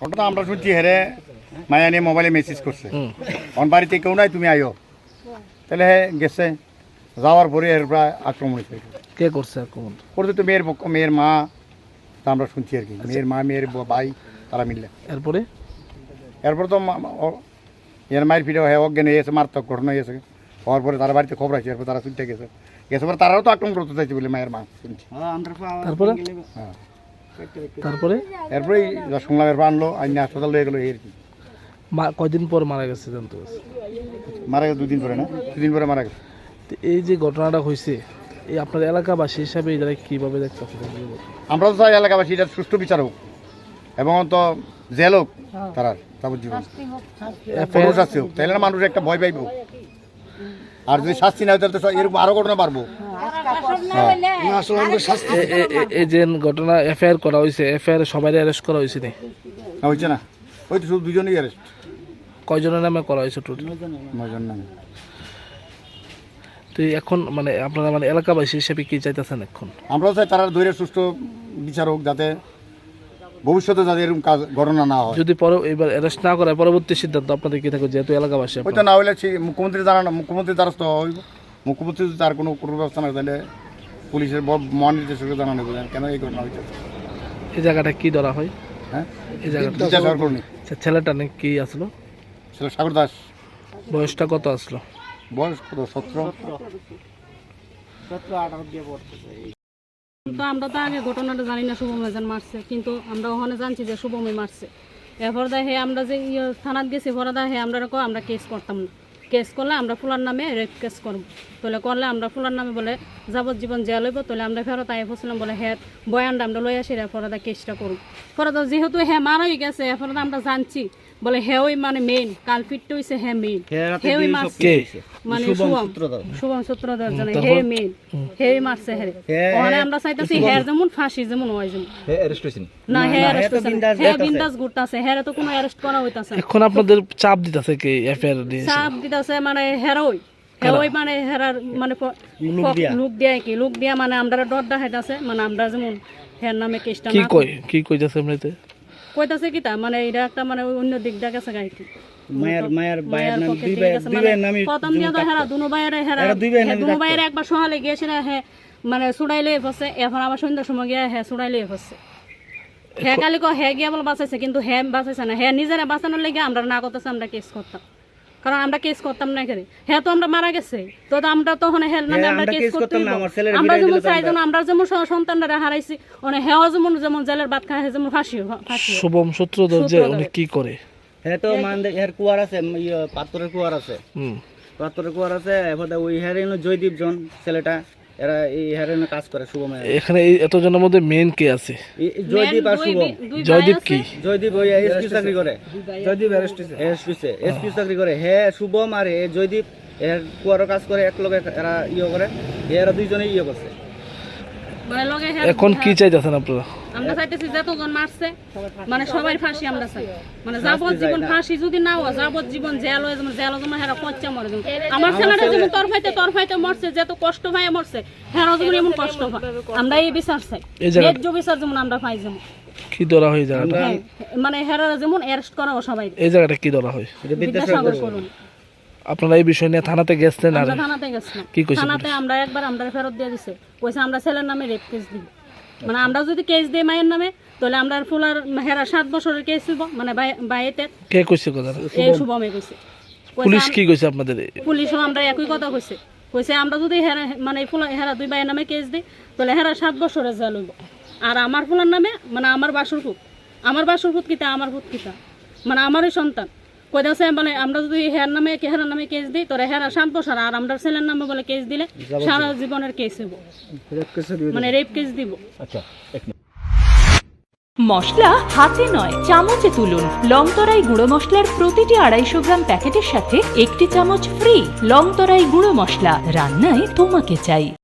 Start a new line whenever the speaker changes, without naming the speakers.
ঘটনা আমরা শুনছি হেরে মায়া নিয়ে মোবাইলে মেসেজ করছে। অন বাড়িতে কেউ নাই তুমি আইও। তাহলে হে গেছে। যাওয়ার পরে এর প্রায় আক্রমণ হয়েছে।
কে করছে আক্রমণ?
করতে তো মেয়ের পক্ষ মেয়ের মা তা আমরা শুনছি আর কি। মেয়ের মা মেয়ের ভাই তারা মিললে।
এরপরে?
এরপর তো এর মায়ের ফিরে হয়ে অজ্ঞান হয়ে গেছে মারাত্মক ঘটনা হয়েছে। হওয়ার পরে তারা বাড়িতে খবর আছে এরপর তারা শুনতে গেছে। গেছে পরে তারাও তো আক্রমণ করতে চাইছে বলে মায়ের মা শুনছি।
তারপরে?
হ্যাঁ।
তারপরে?
এরপর আনলো আইনে হাসপাতাল হয়ে গেলো এর
মা- কয়দিন পর মারা গেছে জানতে পারছি।
মারা গেছে দুদিন পরে না? দুদিন পরে মারা গেছে।
তো এই যে ঘটনাটা হয়েছে এই আপনার এলাকাবাসী হিসাবে এরা কীভাবে দেখতেছে
আমরা তো চাই এলাকাবাসী এটা সুষ্ঠু বিচার হোক এবং তো জেল হোক তারা যাবজ্জীবন মানুষ একটা ভয় পাইব। আর যদি শাস্তি না হয় তাহলে তো এরকম আরও ঘটনা
এ- এই যে ঘটনা এফআইআর করা হয়েছে এফআইআর সবাই অ্যারেস্ট করা হয়েছে নি?
হয়েছে না। ওই তো শুধু দুজনেই অ্যারেস্ট
কয়জনের নামে করা হয়েছে টোটাল
নয়জন নামে।
তো এখন মানে আপনারা মানে এলাকাবাসী হিসেবে কি চাইতেছেন এখন?
আমরাও চাই তারা ধৈর্য সুষ্ঠু বিচার হোক যাতে ভবিষ্যতে যাতে এরকম কাজ ঘটনা না হয়।
যদি পরে এবার অ্যারেস্ট না করে পরবর্তী সিদ্ধান্ত আপনাদের কি থাকবে যেহেতু এলাকাবাসী
ওইটা না হইলে সে মুখ্যমন্ত্রী জানা মুখ্যমন্ত্রী দ্বারস্থ হইব। মুখ্যমন্ত্রী যদি তার কোনো কোনো ব্যবস্থা না তাহলে পুলিশের মহানির্দেশককে জানানো হবে কেন এই ঘটনা হয়েছে?
এই জায়গাটা কি ধরা হয়?
হ্যাঁ?
এই জায়গাটা ছেলেটা নাকি কি আসলো?
ছিল সাগর দাস।
বয়সটা কত আসলো?
বয়স কত? সতেরো?
তো আমরা তো আগে ঘটনাটা জানি না শুভম এজন মারছে। কিন্তু আমরা ওখানে জানছি যে শুভমই মারছে। এরপর দেখে আমরা যে ইয়ে থানাত গেছি পরে দেখে আমরা কো আমরা কেস করতাম না। কেস করলে আমরা ফুলার নামে রেপ কেস করব। তাহলে করলে আমরা ফুলার নামে বলে যাবজ্জীবন জেল হইব তাহলে আমরা ফেরত আই বসছিলাম বলে হ্যাঁ বয়ানটা আমরা লই আসি এরপরে দা কেসটা করুন। পরে তো যেহেতু হ্যাঁ মারা হয়ে গেছে এরপরে তো আমরা জানছি। বলে হ্যাঁ ওই মানে মেইন কালপিটটা হইছে হ্যাঁ মেইন হ্যাঁ ওই মারছে।
কে?
মানে শুভম শুভম। সূত্রধর। জানে হে মেন হে মারছে হে ওখানে আমরা চাইতাছি হের যেমন ফাঁসি যেমন হয় যেমন না? হে অ্যারেস্ট হে বিন্দাস ঘুরতাছে। হেরে তো কোনো অ্যারেস্ট করা হইতাছে।
এখন আপনাদের চাপ দিতেছে কি? এফআইআর দিয়ে
চাপ মানে হেরোই হেরোই মানে হেরার মানে প- লোক দিয়া। কি লোক দিয়া মানে আমরা ডর দেখাইতাছে মানে আমরা যেমন হের নামে কেসটা
কি
না
কই কি কইতেছে এমনিতে
কইতাছে কি তা মানে এটা একটা মানে অন্য দিক দিয়ে গেছে গাইতে
মায়ের মায়ের
মায়ের পক্ষে দিয়ে গেছে, মানে প্রথম দিয়ে তো হেরা দুনো বাইরে হেরা দুনো বাইরে একবার সহালে গিয়েছিল হ্যাঁ মানে সুড়াই লয়ে এখন আবার সন্ধ্যার সময় গিয়ে হ্যাঁ হ্যাঁ কালি কো হ্যাঁ গিয়া বলে বাঁচাইছে কিন্তু হ্যাঁ বাঁচাইছে না। হ্যাঁ নিজেরা বাঁচানোর লেগে আমরা না করতেছে আমরা কেস করতাম। কারণ আমরা কেস করতাম না এখানে। হ্যাঁ তো আমরা মারা গেছে। তো তো আমরা তখন হ্যাঁ নামে আমরা কেস করতাম না আমরা যেমন চাই যেন আমরা। যেমন সন্তানরা হারাইছি মানে হ্যাঁ যেমন যেমন জেলের বাদ খায় যেমন ফাঁসি ফাঁসি
শুভম সূত্রধর যে উনি কি করে?
হ্যাঁ তো মান এর কুয়ার আছে ইয়ে পাত্রের কুয়ার আছে।
হুম।
পাত্রের কুয়ার আছে এবারে ওই হেরিনো জয়দীপ জন ছেলেটা। এরা এই হেরেনে কাজ করে শুভমে
এখানে এই এতজনের মধ্যে মেন কে আছে?
জয়দীপ আর শুভম।
জয়দীপ। কি?
জয়দীপ ওই এসপি চাকরি করে। জয়দীপ এসপি এসপি চাকরি করে। হে শুভম আর এ জয়দীপ এর কুয়ারও কাজ করে এক লগে এরা ইয়ে করে। এরা দুইজনে ইয়ে করছে।
মানে লগে
এখন কি চাইতেছেন আপনারা?
আমরা চাইতেছি যতজন মারছে মানে সবাই ফাঁসি আমরা চাই। মানে যাবজ্জীবন ফাঁসি যদি না হয় যাবজ্জীবন জেল হয়ে যেমন জেল যেমন হেরা মরে যেমন আমার ছেলেটা যেমন তরফাইতে তরফাইতে মরছে যত কষ্ট ভাই মরছে হেরা যেমন এমন কষ্ট পায়। আমরা এই বিচার চাই। ন্যায্য বিচার যেমন আমরা পাই যেমন।
কি ধরা হয় জায়গাটা
মানে হেরা যেমন অ্যারেস্ট করা সবাই।
এই জায়গাটা কি ধরা হয়
বিদ্যাসাগর করুন।
আপনারা এই বিষয় নিয়ে থানাতে গেছেন আর
থানাতে
কি
আমরা একবার আমরা ফেরত দিয়ে দিছে। কইছে আমরা ছেলের নামে রেপ কেস দিব। মানে আমরা যদি কেস দিই মায়ের নামে তাহলে আমরা ফুলার হেরা সাত বছরের কেস দিব মানে বাইতে
কে কইছে কথা
এই শুভমে। কইছে।
পুলিশ কি কইছে আপনাদের?
পুলিশও আমরা একই কথা কইছে। কইছে আমরা যদি হেরা মানে ফুলা হেরা দুই ভাইয়ের নামে কেস দিই তাহলে হেরা সাত বছরের জেল হইব। আর আমার ফুলার নামে মানে আমার বাসুর ফুট আমার বাসুর ফুট কিতা? আমার ফুট কিতা? মানে আমারই সন্তান। কইতাছে মানে আমরা যদি হের নামে হেরার নামে কেস দিই তোরা হেরা সাত বছর আর আমরা ছেলের নামে বলে কেস দিলে সারা জীবনের কেস হইব। মানে রেপ কেস দিব।
মশলা হাতে নয় চামচে তুলুন। লংতরাই গুঁড়ো মশলার প্রতিটি আড়াইশো গ্রাম প্যাকেটের সাথে একটি চামচ ফ্রি লংতরাই গুঁড়ো মশলা। রান্নায় তোমাকে চাই।